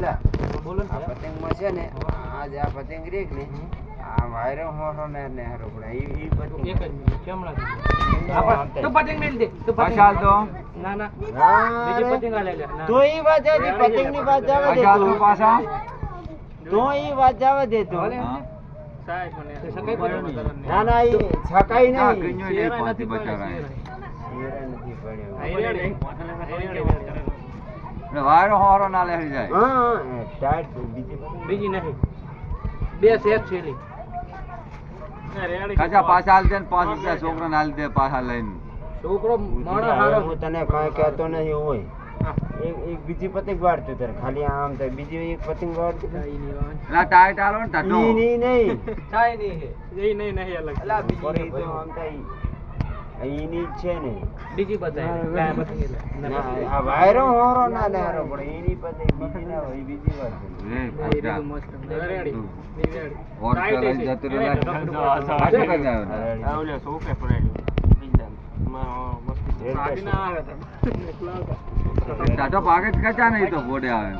લા બોલો પતંગમાં છે ને આજ આ પતંગ રેક ને આ વાયરો હોરો ને ને હારો પણ ઈ ઈ એક જ મિનિટ કેમણા પતંગ મેલ દે તું પતંગ. તો ના ના. બીજી પતંગ આ લે. લે તો ઈ વાત હતી પતંગની વાત જવા દે તો. પાછા. તો ઈ વાત જવા દે તું. ભલે. હા. તે સકાઈ પડ્યો ના ના ઈ છકાઈ નહીં. કઈયો નહીં પાછી બચારાય. શેરા નથી પડ્યો. એટલે વાયરો હોરો ના લેડી જાય. હા બીજી બીજી નહીં. બે સેટ છે કાચા પાછા હાલ દે ને પાંચ રૂપિયા છોકરાને હાલ દે પાછા લઈને. છોકરો માણસ હારો. હું તને કાંઈ કહેતો નહીં હોય. એક એક બીજી પતંગ વાળતું તારે ખાલી આમ થાય. બીજી એક પતંગ વાળતું ના. ટાઈટ હાલો ને ટાટો નહીં નહીં નહીં. થાય નહીં. હે. નહીં નહીં અલગ. અલા બીજી આમ થાય. જ છે ને. બીજી પતંગ આ વાયરો હોરો ના પણ એની પતંગ બીજી ના હોય બીજી વાત. એને. ટાટો પાકે કચા નહીં તો ઘોડે આવે.